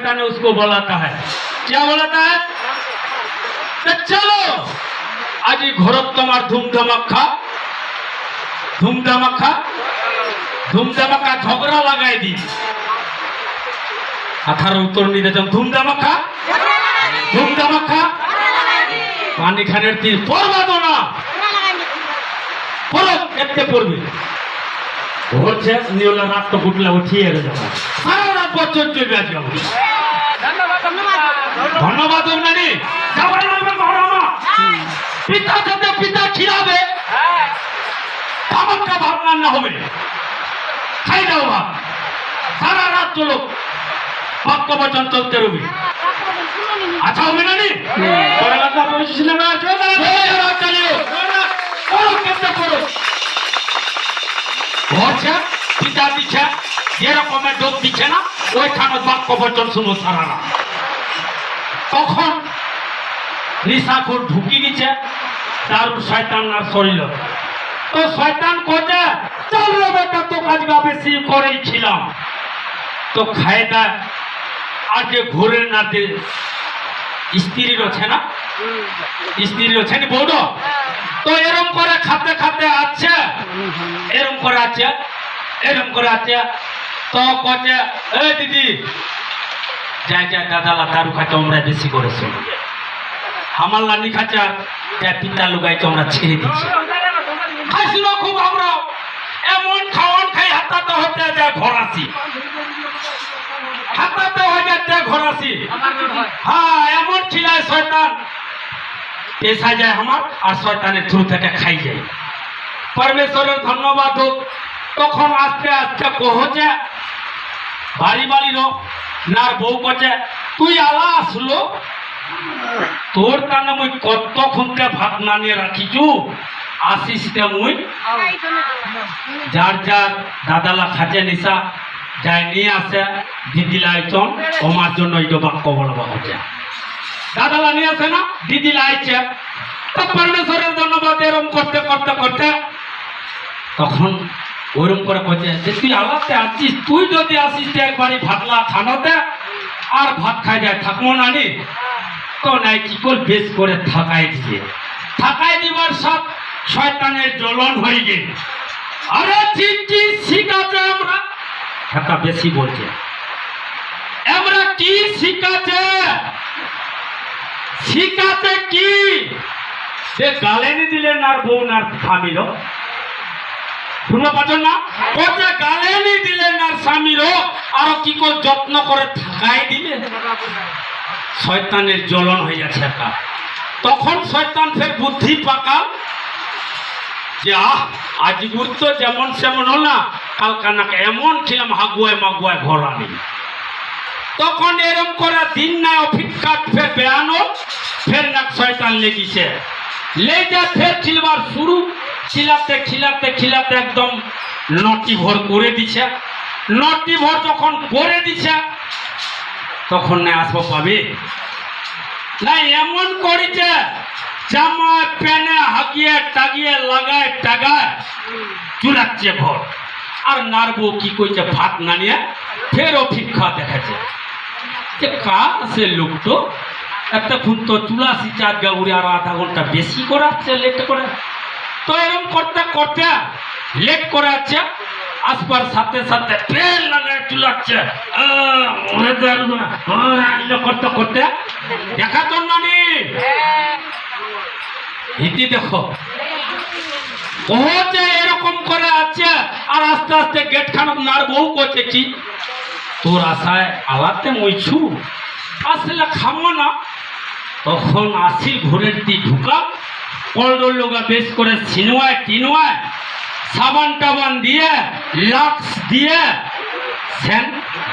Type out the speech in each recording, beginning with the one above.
शैतान ने उसको बुलाता है क्या बुलाता है तो चलो आज ये घर তোমার ধুম ধামাকা ধুম ধামাকা ধুম ধামাকা ঝগড়া লাগাই দি আঠারো উত্তর নিতে যান ধুম ধামাকা ধুম ধামাকা পানি খানের তীর পড়বা না পড়ো কেটে পড়বে হচ্ছে নিউলা রাত তো ফুটলে উঠিয়ে গেছে সারা রাত বছর চলবে আজকে। ধন্যবাদ মহারামা পিতা সাথে পিতা খিলাবে খাবারটা ভাত রান্না হবে। খাই দাও ভাত। সারা রাত চলো। বাক্য বচন চলতে রবি। আচ্ছা হবে না না? চালিও করো করো পিতা দিচ্ছে যেরকমের ডোব দিচ্ছে না, ওইখানে বাক্য বচন শুনো সারা রাত তখন নিশাখুর ঢুকি গেছে, তার শয়তান না শরীর তো শয়তান কোজে চল বেটা তো কাজগা বেশি করেই ছিলাম। তো খায়দা আজকে ঘুরে না দে স্ত্রীর আছে না? স্ত্রীর আছে না বৌদ? তো এরম করে খাতে খাতে আছে, এরম করে আছে, এরম করে আছে। তো কচে এই দিদি। যাই যাই দাদালা আমরা বেশি আমার যাই, পিতা ছেড়ে খুব আমরা। এমন খাই হতে যায় ঘরাসি। হাতাতে হয়ে, এমন খিলায় শয়তান। যায় আমার, আর শয়তানের থ্রু থেকে খাই যায়। পরমেশ্বরের ধন্যবাদ হোক। তখন আস্তে আস্তে পৌঁছে বাড়ি বাড়ির নার বউ কচে তুই আলা আসলো? তোর কানে মুই কতক্ষণকে ভাত না নিয়ে রাখিছু আসিস তে মুই? যার যার দাদালা খাজে নিশা যাই নিয়ে আসে, দিদি লাইছন তোমার জন্য এই বাক্য বলবা হচ্ছে। দাদালা নিয়ে আসে না, দিদি লাইছে তো পরমেশ্বরের ধন্যবাদ এরম করতে করতে করতে, তখন ওরম করে কইছে যে তুই আলাদা আছিস তুই যদি আসিস তো একবারই ভাতলা খানোতে আর ভাত খাই যায়, থাকব না নি? তো নাই কি কর, বেশ করে থাকাই দিয়ে থাকাই দিবার সব শয়তানের জ্বলন হয়ে গে আরে কি শিখাচ্ছে আমরা। একটা বেশি বলছে, আমরা কি শিখাচ্ছে শিখাচ্ছে কি? যে গালেনি দিলেন আর বউ না স্বামীর শুনতে পাচ্ছেন না? ও যে গালেনি দিলেন আর স্বামীর আরও কি করে যত্ন করে থাকাই দিলে শয়তানের জ্বলন হয়ে যাচ্ছে একটা। তখন শয়তান ফের বুদ্ধি পাকাল যে আহ আজ গুরুত্ব যেমন সেমন হল না কালকানাকে এমন ছিলাম হাগুয়ায় মাগুয়ায় ঘর আনি তখন এরম করে দিন নাই অপেক্ষা ফের বেয়ানো ফের না শয়তান লেগিছে। লেগে ফের খিলবার শুরু। খিলাতে খিলাতে খিলাতে একদম নটি ভর করে দিছে। নটি ভর যখন করে দিছে, তখন না আসব পাবে? না, এমন করেছে জামা প্যানে হাগিয়ে টাগিয়ে লাগায়, টাগায় চুলাচ্ছে ভর। আর নারবো কি কইছে, ভাত না নিয়ে ফের অপেক্ষা দেখাচ্ছে যে কা সে লোক তো একটা খুন তো চুলা সিচার গাউরি আর আধা ঘণ্টা বেশি করাচ্ছে লেট করে। তো এরকম করতে করতে লেট করাচ্ছে আসবার সাথে সাথে ট্রেন লাগায় চুলাচ্ছে করতে করতে। দেখা তো নানি। ইতি দেখো। ও এরকম করে আছে। আর আস্তে আস্তে গেট খানাপ নার বউ করছে কি তোর আশায় আলাতে মইছু আসলে খামো না। তখন আসি ঘুরের দি ঢুকা। লোগা বেশ করে সিনোয়ায় টিনোয়ায় সাবান টাবান দিয়ে, লাক্স দিয়ে সেন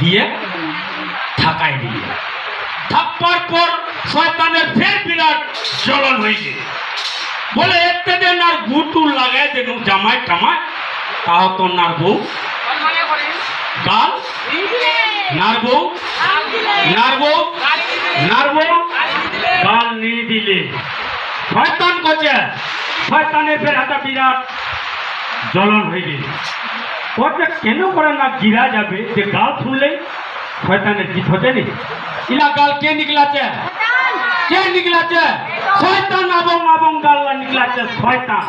দিয়ে থাকাই দিয়ে থাপ্পার পর শয়তানের ফের বিরাট জ্বলন হয়ে গেছে বলে এতে দেন আর গুটু লাগাই দেন জামাই টামাই। তাও তো নার বউ গাল নার বউ নার বউ নার বউ গাল নিয়ে দিলে। শয়তান করছে। শয়তানের ফের হাতে বিরাট জ্বলন হয়ে গেছে। ওটা কেন করে না গিরা যাবে? যে গাল শুনলেই শয়তানের জিত হচ্ছে নি ইলা গাল কে নিকলাছে কে নিকলাছে শয়তান এবং এবং গাল নিকলাছে শয়তান।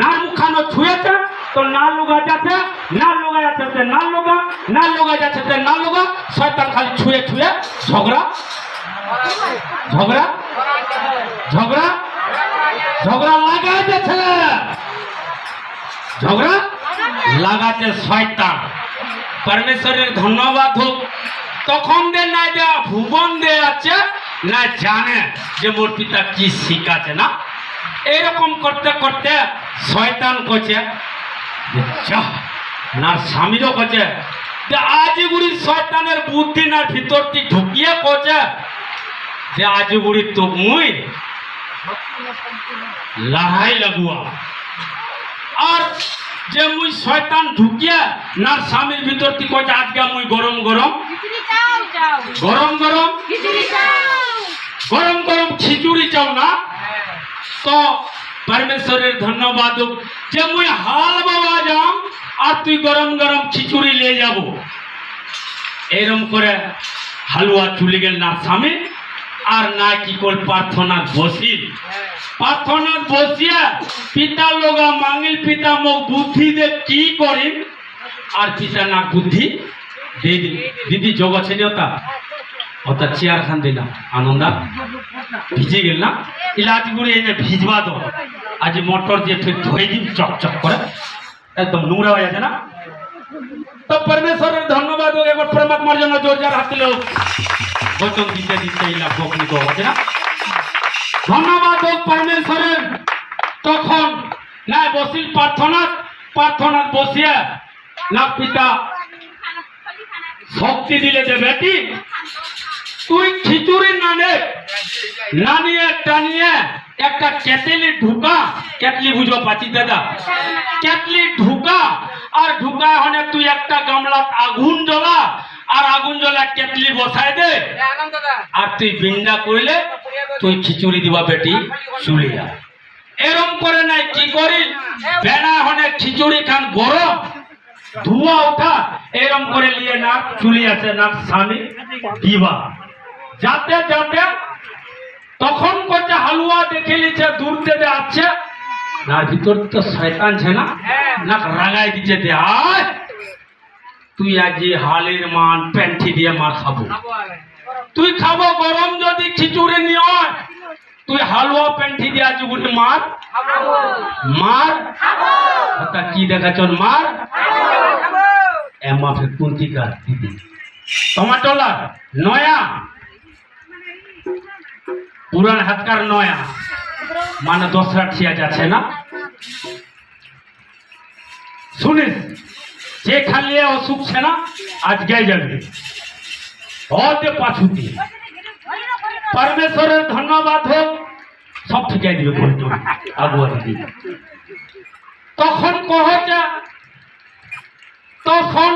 না মুখানো ছুঁয়েছে, তো না লোগা যাচ্ছে, না লোগা যাচ্ছে না লোগা না লোগা যাচ্ছে না লোগা। শয়তান খালি ছুঁয়ে ছুঁয়ে ঝগড়া ঝগড়া ঝগড়া? ঝগড়া লাগাইছে ছেলে। ঝগড়া? লাগাচ্ছে শয়তান। পরমেশ্বরের ধন্যবাদ হোক। তখন দে না দেয়া ভুবন দে আছে না জানে যে মোর পিতা কি শিখাছে না। এরকম করতে করতে শয়তান করছে না স্বামীরও করছে যে আজি বুড়ি শয়তানের বুদ্ধি না ভিতরটি ঢুকিয়ে করছে যে আজি বুড়ি তো মুই লড়াই লাগুয়া। আর যে মুই শয়তান ঢুকিয়া না স্বামীর ভিতর থেকে কইছে আজকে মুই গরম গরম। গরম গরম? গরম গরম খিচুড়ি চাও না? তো পরমেশ্বরের ধন্যবাদ। যে মুই হাল বাবা যাম আর তুই গরম গরম খিচুড়ি নিয়ে যাব। এরম করে হালুয়া চলে গেল না স্বামী। আর না কি কর, প্রার্থনা বসিল প্রার্থনা বসিয়া পিতা লোগা মাঙ্গিল পিতা মোক বুদ্ধি দে কি করিম আর পিতা না বুদ্ধি দিয়ে দিল। দিদি, যোগ আছে ওটা? ওটা চেয়ার খান দিলাম আনন্দা, ভিজে গেল না? ইলাজ গুড়ি এনে ভিজবা দো আজ মোটর দিয়ে ফির ধুয়ে দিন চকচক করে। একদম নোংরা হয়ে যাচ্ছে না? তো পরমেশ্বরের ধন্যবাদ একবার পরমাত্মার জন্য জোর যার হাত দিলেও বচন দিতে দিতে বকনি তো না? ধন্যবাদ হোক পরমেশ্বরের। তখন না বসিল প্রার্থনা প্রার্থনা বসিয়া না পিতা শক্তি দিলে যে বেটি, তুই খিচুড়ি না নে না নিয়ে টানিয়ে একটা কেটলি ঢুকা, কেটলি বুঝো পাচ্ছি দাদা, কেটলি ঢুকা, আর ঢুকা হলে তুই একটা গামলাত আগুন জ্বলা আর আগুন জ্বলা কেটলি বসাই দে। আর তুই বিন্ডা করলে তুই খিচুড়ি দিবা বেটি চুলিয়া এরম করে নাই কি করি? বেড়া হনে খিচুড়ি খান গরম ধোঁয়া ওঠা এরম করে নিয়ে না চুলি আছে না স্বামী দিবা। যাতে যাতে তখন করছে হালুয়া দেখে নিচ্ছে দূর থেকে আসছে। না ভিতর তো শয়তান ছে না? না রাগাই দিচ্ছে দে আয়। তুই আজ হালের মান প্যান্টি দিয়ে মার খাব। তুই খাব গরম যদি খিচুড়ি নিয়ে। তুই হালুয়া প্যান্টি দিয়ে আজ গুলি মার। মার? ওটা কি দেখাচ্ছ মার? এমা ফের কুন্তিকা দিদি। টমাটোলা, নয়া। পুরান হাতকার নয়া। মানে দশরা ঠিয়া যাচ্ছে না? শুনিস? যে খালিয়ে অসুখ ছে না, আজকে যাবে। অদে পাছুতি পরমেশ্বরের ধন্যবাদ হোক, সব ঠিকাই দিবে বলতো আগুয়া দিদি তখন কহছে তখন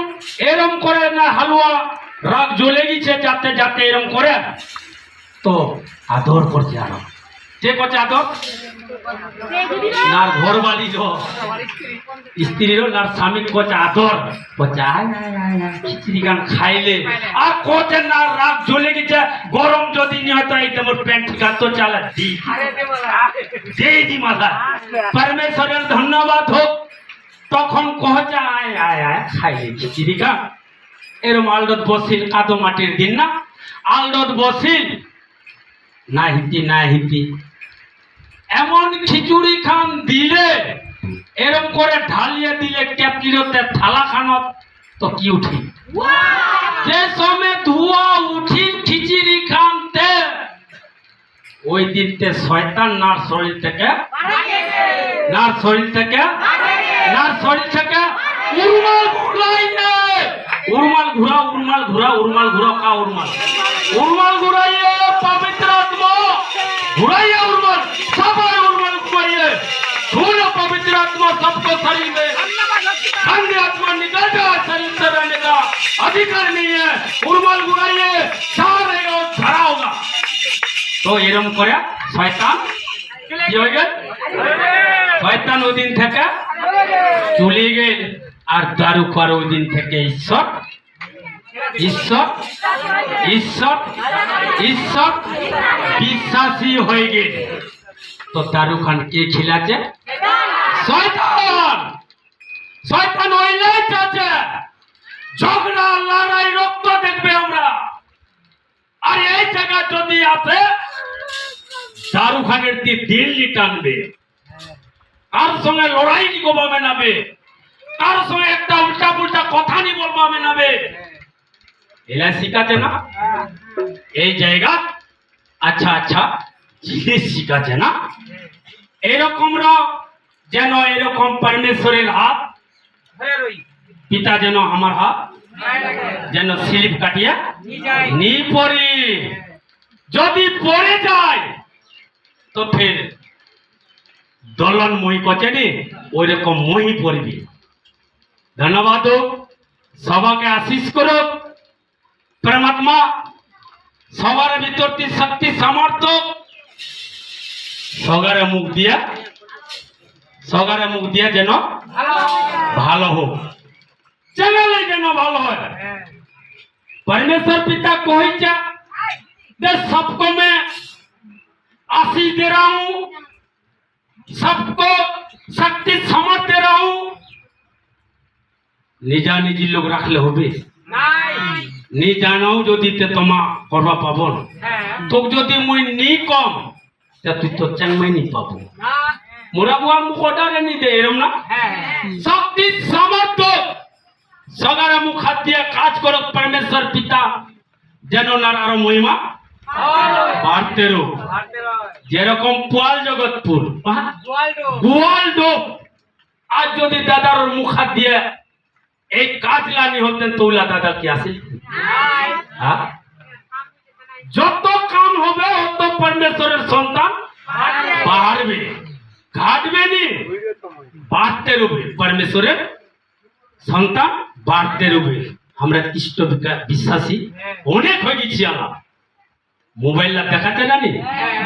এরম করে না হালুয়া রাগ জ্বলে গেছে, যাতে যাতে এরম করে, তো আদর করছে আরও। কে করছে আদর নার ঘর বাড়ি স্ত্রীর নার স্বামী করছে আদর। গান খাইলে। আর করছে না রাগ জ্বলে গেছে। গরম যদি প্যান্ট গাতো চালা দি। দেই পরমেশ্বরের ধন্যবাদ হোক। তখন কহছে, আয় আয় আয়, খাইলে খিচড়ি গান। এরম আলদত বসিল কাদো মাটির দিন না। আলদত বসিল না হিতি না হিতি এমন খিচুড়ি খান দিলে এরম করে ঢালিয়ে দিলে ক্যাপলিরতে থালা খানত তো কি উঠি? যে সময় ধোয়া উঠি খিচুড়ি খানতে ওই দিনতে শয়তান নার শরীর থেকে নার শরীর থেকে নার শরীর থেকে উরমাল ঘুরাইয়ে উরমাল ঘুরা উরমাল ঘুরা উরমাল ঘুরা কা উরমাল? উরমাল ঘুরাইয়ে घुराइए उर्वल सब आए उर्वल घुमाइए धूल पवित्र आत्मा सबको शरीर में अन्य आत्मा निकल जाए शरीर से रहने का अधिकार नहीं है उर्वल घुराइए छा रहेगा और झरा होगा তো এরম করে শয়তান কি হয়ে গেল শয়তান ওই দিন থেকে চলে গেল আর দারু পার ওই দিন থেকে ঈশ্বর ঈশ্বর ঈশ্বর ঈশ্বর, বিশ্বাসী হয়ে গেছে তো দারু খান কে খিলাছে ঝগড়া, লড়াই, রক্ত দেখবে আমরা। আর এই জায়গা যদি আসে শাহরুখ খানের দিয়ে দিল্লি টানবে। কার সঙ্গে লড়াই নি গোবাবে নাবে কার সঙ্গে একটা উল্টা পুল্টা কথা নি বলবাবে নাবে এলা শিখাতে না? এই জায়গা? আচ্ছা আচ্ছা জিনিস শিখাছে না? এরকম র, যেন এরকম পরমেশ্বরের হাত, পিতা যেন আমার হাত, যেন স্লিপ কাটিয়া নি পড়ে। যদি পড়ে যায়, তো ফের দলন মই কচে নি ওই রকম মহি পড়বি। ধন্যবাদ সবাকে আশিস করো পরমাত্মা সবার ভিতর দিয়ে শক্তি সামর্থ্য সগারে মুখ দিয়া সগারে মুখ দিয়া যেন ভালো হোক চ্যানেলে যেন ভালো হয় परमेश्वर पिता को ही क्या मैं सबको मैं आशीष दे रहा हूं सबको शक्ति समर्थ दे रहा हूं নিজা নিজি লোক রাখলে হবে নি জানাও যদি তে তোমা করবা পাব না তোক যদি মুই নি কম তে তুই তো চ্যাংমাই নি পাবো। মোরা বুয়া মুখ অর্ডারে নি দে এরম না? শক্তি সামর্থ্য সগারে মুখ হাত দিয়ে কাজ করো পরমেশ্বর পিতা যেন নার আরও মহিমা বাড়তে রো। যেরকম পোয়াল জগৎপুর গোয়ালডো আজ যদি দাদার মুখ হাত দিয়ে এই কাজ লানি হতেন তৌলা দাদা কি আসে হ্যাঁ? যত কাম হবে তত পরমেশ্বরের সন্তান বাড়বে। ঘাটবে নি? বাড়তে রবে। পরমেশ্বরের সন্তান বাড়তে রবে। আমরা ইষ্ট বিশ্বাসী। অনেক হয়ে গেছি আমরা। মোবাইলটা দেখাতে জানি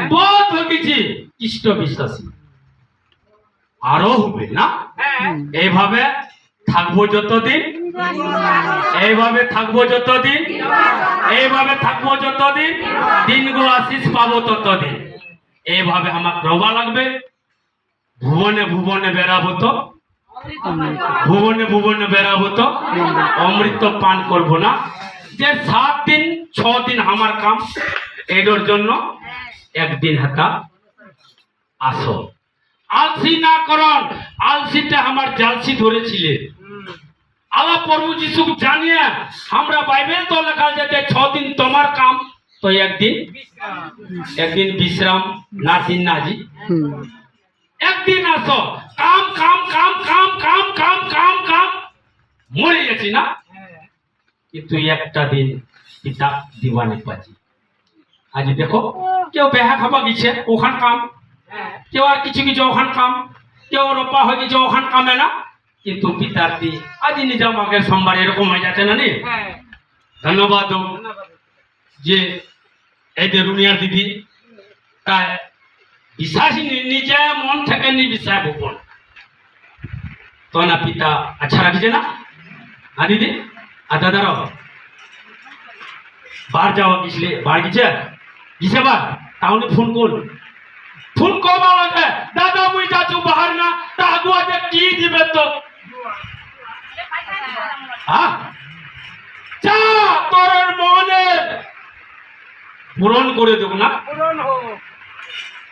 বহুত হয়ে গেছি। ইষ্ট বিশ্বাসী। আরও হবে না? এইভাবে থাকব যতদিন। এইভাবে থাকব যতদিন। এইভাবে থাকব যতদিন। দিনগুলো আশিস পাবো ততদিন। এইভাবে আমার রবা লাগবে। ভুবনে ভুবনে বেড়াবো তো। ভুবনে ভুবনে বেড়াবো তো। অমৃত পান করব না। যে সাত দিন, ছ দিন আমার কাম। এটার জন্য একদিন হাতা আসো আলসি না করন আলসিতে আমার জালসি ধরেছিলে আল্লাহ প্রভু যিশু জানিয়ে আমরা বাইবেল তো লেখা যেতে ছ দিন তোমার কাম। তো একদিন একদিন বিশ্রাম না দিন নাজি একদিন আসো কাম কাম কাম কাম কাম কাম কাম কাম। মরে গেছি না? কিন্তু একটা দিন পিতা দিওয়ানি পাচ্ছি আজ দেখো কেউ বেহা খাবা গেছে ওখান কাম। কেউ আর কিছু কিছু ওখান কাম কেউ রোপা হয়ে গেছে ওখান কামে না। কিন্তু পিতার দি আজ নিজাম আগের সোমবার এরকম হয়ে যাচ্ছে না নি? ধন্যবাদ যে এই যে রুনিয়ার দিদি তাই বিশ্বাস নিজে মন থেকে নি বিশ্বাস গোপন তো না পিতা আচ্ছা রাখছে না? হ্যাঁ দিদি? আর দাদারাও বার যাওয়া গেছিলে বার গেছে? গেছে বার? তাহলে ফোন কর ফুল મારો লাগে দাদা મુઈ જાચું બહાર ના તો આગવા જે કી દીબે તો હા তোর মনে। পূরণ করে দেব না। পূরণ হোক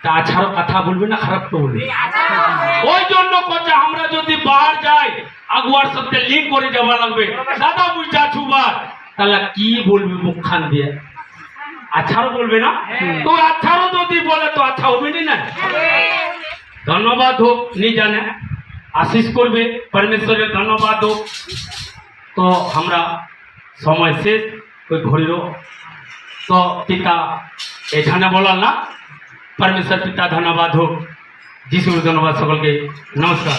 তাছাড়া কথা বলবে না খারাপ তো বলবে আচ্ছা, আচ্ছা, আচ্ছা। ওই জন্য কথা আমরা যদি বাহার যাই আগুয়ার সাথে লিঙ্ক করে যাওয়া লাগবে। দাদা বুঝা বার তাহলে কি বলবে মুখখান দিয়ে? আচ্ছারও বলবে না? তো আচ্ছারও যদি বলে তো আচ্ছা হবে না। ধন্যবাদ হোক নি জানে আশিস করবে পরমেশ্বরের ধন্যবাদ হোক। তো আমরা সময় শেষ ওই ঘড়িরও তো পিতা এখানে বলার না পরমেশ্বর পিতা ধন্যবাদ হোক। যিশুর ধন্যবাদ সকলকে নমস্কার।